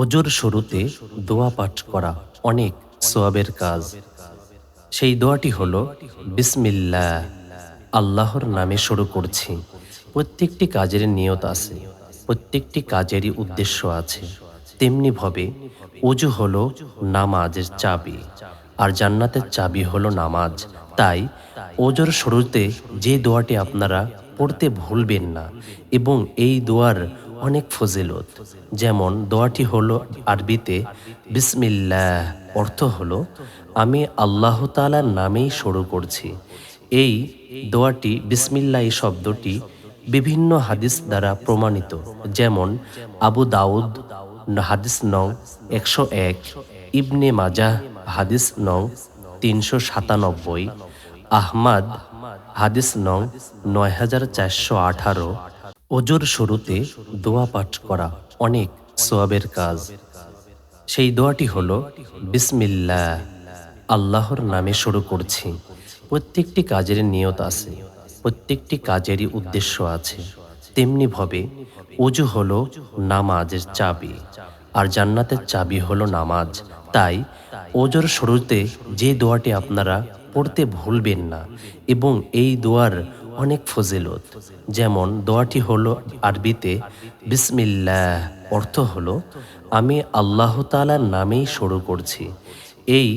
অজুর শুরুতে দোয়া পাঠ করা অনেক সোয়াবের কাজ। সেই দোয়াটি হল বিসমিল্লা আল্লাহর নামে শুরু করছি। প্রত্যেকটি কাজের নিয়ত আছে, প্রত্যেকটি কাজেরই উদ্দেশ্য আছে। তেমনিভাবে অজু হল নামাজের চাবি, আর জান্নাতের চাবি হলো নামাজ। তাই ওজোর শুরুতে যে দোয়াটি আপনারা পড়তে ভুলবেন না, এবং এই দোয়ার অনেক ফজিলত। যেমন, দোয়াটি হলো আরবিতে, বিসমিল্লাহ অর্থ হলো, আমি আল্লাহ তালার নামেই শুরু করছি। এই দোয়াটি বিসমিল্লা এই শব্দটি বিভিন্ন হাদিস দ্বারা প্রমাণিত। যেমন, আবু দাউদ হাদিস নং একশো এক, ইবনে মাজাহ হাদিস নং তিনশো সাতানব্বই, আহমাদ হাদিস নং নয় হাজার চারশো আঠারো অজুর শুরুতে দোয়া পাঠ করা অনেক সোয়াবের কাজ। সেই দোয়াটি হলো বিসমিল্লা আল্লাহর নামে শুরু করছি। প্রত্যেকটি কাজের নিয়ত আছে, প্রত্যেকটি কাজেরই উদ্দেশ্য আছে। তেমনিভাবে অজু হলো নামাজের চাবি, আর জান্নাতের চাবি হলো নামাজ। তাই ওজোর শুরুতে যে দোয়াটি আপনারা পড়তে ভুলবেন না, এবং এই দোয়ার অনেক ফজিলত। যেমন, দোয়াটি হলো আরবিতে, বিসমিল্লাহ অর্থ হলো, আমি আল্লাহ তালার নামেই শুরু করছি। এই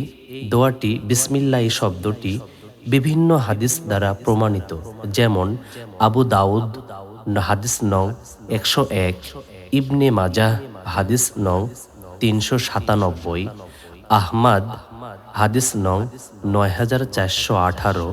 দোয়াটি বিসমিল্লা এই শব্দটি বিভিন্ন হাদিস দ্বারা প্রমাণিত। যেমন, আবু দাউদ হাদিস নং একশো এক। ইবনে মাজাহ, হাদিস নং তিনশো সাতানব্বই। আহমাদ, হাদিস নং নয় হাজার চারশো আঠারো।